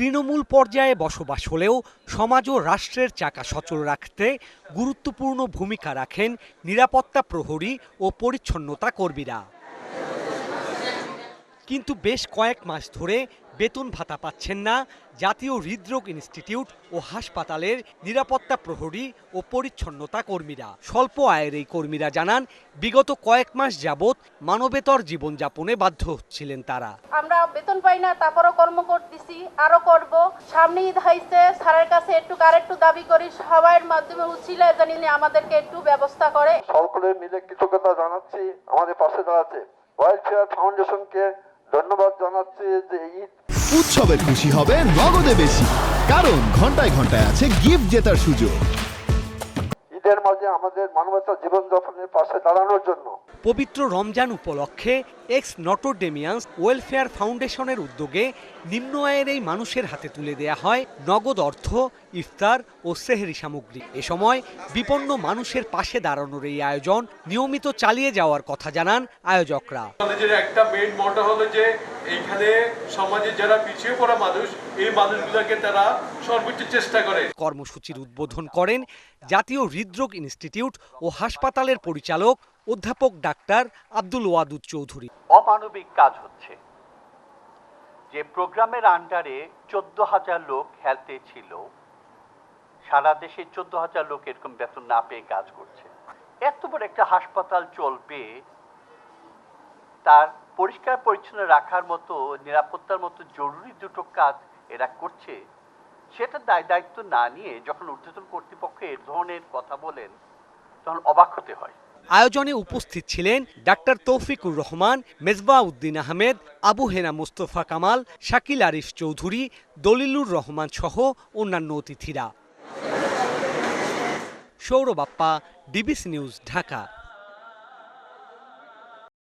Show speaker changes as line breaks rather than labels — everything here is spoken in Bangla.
তৃণমূল পর্যায়ে বসবাস হলেও সমাজ ও রাষ্ট্রের চাকা সচল রাখতে গুরুত্বপূর্ণ ভূমিকা রাখেন নিরাপত্তা প্রহরী ও পরিচ্ছন্নতা কর্মীরা। কিন্তু বেশ কয়েক মাস ধরে বেতন ভাতা পাচ্ছেন না। জাতীয় হৃদরোগ ইনস্টিটিউট ও হাসপাতালের নিরাপত্তা প্রহরী ও পরিচ্ছন্নতা কর্মীরা। স্বল্প আয়ের এই কর্মীরা জানান বিগত কয়েক মাস যাবৎ মানবেতর জীবনযাপনে বাধ্য হচ্ছিলেন তারা।
আমরা বেতন পাই না তারপরও কর্ম করতেছি আরও করব। সামনে ঈদ হয়েছে স্যারের কাছে একটু আরেকটু দাবি করি সবার মাধ্যমে উচিলে জানি না আমাদেরকে একটু ব্যবস্থা করে।
সকলে মিলে কৃতজ্ঞতা জানাচ্ছি আমাদের পাশে দাঁড়াতে ওয়েলফেয়ার ফাউন্ডেশনকে ধন্যবাদ জানাচ্ছি যে ঈদ
উৎসবের খুশি হবে নগদে বেশি, কারণ ঘন্টায় ঘন্টায় আছে গিফট জেতার সুযোগ।
ঈদের মাঝে আমাদের মানবতা জীবনযাপনের পাশে দাঁড়ানোর জন্য।
পবিত্র রমজান উপলক্ষে এক্স নটোডেমিয়ান্স ওয়েলফেয়ার ফাউন্ডেশনের উদ্যোগে নিম্ন আয়ের এই মানুষের হাতে তুলে দেয়া হয় নগদ অর্থ ইফতার ও সেহরি সামগ্রী। এ সময় বিপন্ন মানুষের পাশে দাঁড়ানোর এই আয়োজন নিয়মিত চালিয়ে যাওয়ার কথা জানান আয়োজকরা।
একটা মেইন মোটো হলো যে এইখানে সমাজে যারা পিছিয়ে পড়া মানুষ এই মানুষগুলোকে তারা সর্বোচ্চ চেষ্টা করে।
কর্মসূচির উদ্বোধন করেন জাতীয় হৃদরোগ ইনস্টিটিউট ও হাসপাতালের পরিচালক অধ্যাপক ডাক্তার আব্দুল ওয়াদুদ চৌধুরী।
অমানবিক কাজ হচ্ছে। যে প্রোগ্রামের আন্ডারে চোদ্দ হাজার লোক হেলথে ছিল সারা দেশে চোদ্দ হাজার লোক এরকম বেতন না পেয়ে কাজ করছে। এত বড় একটা হাসপাতাল চলবে তার পরিষ্কার পরিচ্ছন্ন রাখার মতো, নিরাপত্তার মতো জরুরি দুটো কাজ এরা করছে। সেটা দায় দায়িত্ব না নিয়ে যখন ঊর্ধ্বতন কর্তৃপক্ষ এ ধরনের কথা বলেন, তখন অবাক হতে হয়।
আয়োজনে উপস্থিত ছিলেন ডাক্তার তৌফিকুর রহমান মেজবা উদ্দিন আহমেদ, আবু হেনা মোস্তফা কামাল, শাকিল আরিফ চৌধুরী, দলিলুর রহমান সহ অন্যান্য অতিথিরা। Sourabappa DBC news, Dhaka.